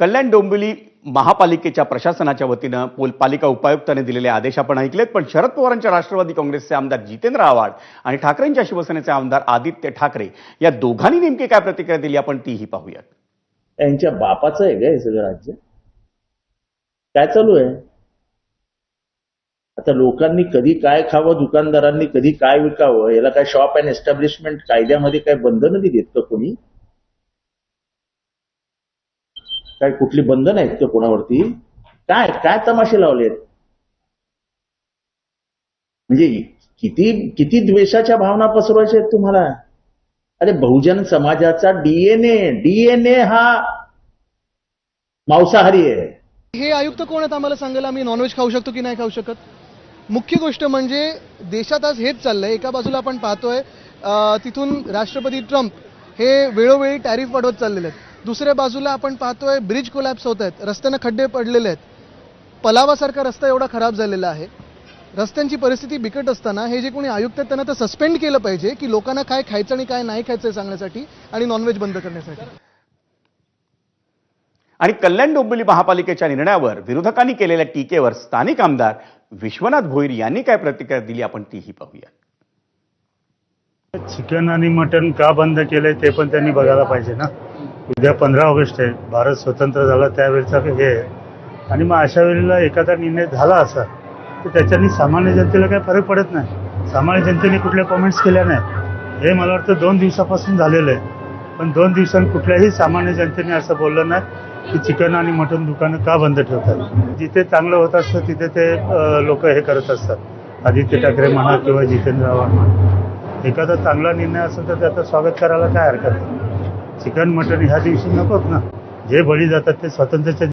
कल्याण डोंबिवली महापालिकेच्या प्रशासनाच्या वतीनं पोल पालिका उपायुक्तांनी दिलेले आदेश आपण ऐकलेत पण शरद पवारांच्या राष्ट्रवादी काँग्रेसचे आमदार जितेंद्र आव्हाड आणि ठाकरेंच्या शिवसेनेचे आमदार आदित्य ठाकरे या दोघांनी नेमकी काय प्रतिक्रिया दिली आपण तीही पाहूयात. यांच्या बापाचं आहे का हे सगळं राज्य? काय चालू आहे? आता लोकांनी कधी काय खावं दुकानदारांनी कधी काय विकावं याला काय शॉप अँड एस्टॅब्लिशमेंट कायद्यामध्ये काय बंधनं दिलीत का कोणी? काय कुठली बंधन आहेत का कोणावरती. काय काय तमाशे लावलेत म्हणजे किती किती द्वेषाच्या भावना पसरवायच्या आहेत तुम्हाला? अरे बहुजन समाजाचा डीएनए डीएनए हा मांसाहारी आहे. हे आयुक्त कोण आहेत आम्हाला सांगायला? आम्ही नॉनव्हेज खाऊ शकतो की नाही खाऊ शकत? मुख्य गोष्ट म्हणजे देशात आज हेच चाललंय. एका बाजूला आपण पाहतोय तिथून राष्ट्रपती ट्रम्प हे वेळोवेळी टॅरिफ वाढवत चाललेले आहेत. दुसऱ्या बाजूला आपण पाहतोय ब्रिज कोलॅप्स होत आहेत. रस्त्यानं खड्डे पडलेले आहेत. पलावासारखा रस्ता एवढा खराब झालेला आहे. रस्त्यांची परिस्थिती बिकट असताना हे जे कोणी आयुक्त आहेत त्यांना तर सस्पेंड केलं पाहिजे की लोकांना काय खायचं आणि काय नाही खायचं सांगण्यासाठी आणि नॉनव्हेज बंद करण्यासाठी. आणि कल्याण डोंबिवली महापालिकेच्या निर्णयावर विरोधकांनी केलेल्या टीकेवर स्थानिक आमदार विश्वनाथ भोईर यांनी काय प्रतिक्रिया दिली आपण तीही पाहूयात. चिकन आणि मटन का बंद केलंय ते पण त्यांनी बघायला पाहिजे ना? उद्या पंधरा ऑगस्ट आहे. भारत स्वतंत्र झाला त्यावेळेचा हे आहे. आणि मग अशा वेळेला एखादा निर्णय झाला असा तर त्याच्यानी सामान्य जनतेला काही फरक पडत नाही. सामान्य जनतेने कुठल्या कॉमेंट्स केल्या नाही हे मला वाटतं दोन दिवसापासून झालेलं आहे. पण दोन दिवसांत कुठल्याही सामान्य जनतेने असं बोललं नाही की चिकन आणि मटन दुकानं का बंद ठेवतात. जिथे चांगलं होत असतं तिथे ते लोक हे करत असतात. आदित्य ठाकरे म्हणा किंवा जितेंद्र आव्हाड म्हणा. एखादा चांगला निर्णय असेल तर त्याचं स्वागत करायला काय हरकत आहे चिकन मटन ह्या दिवशी नकोत ना. जे बळी जातात ते स्वातंत्र्याच्या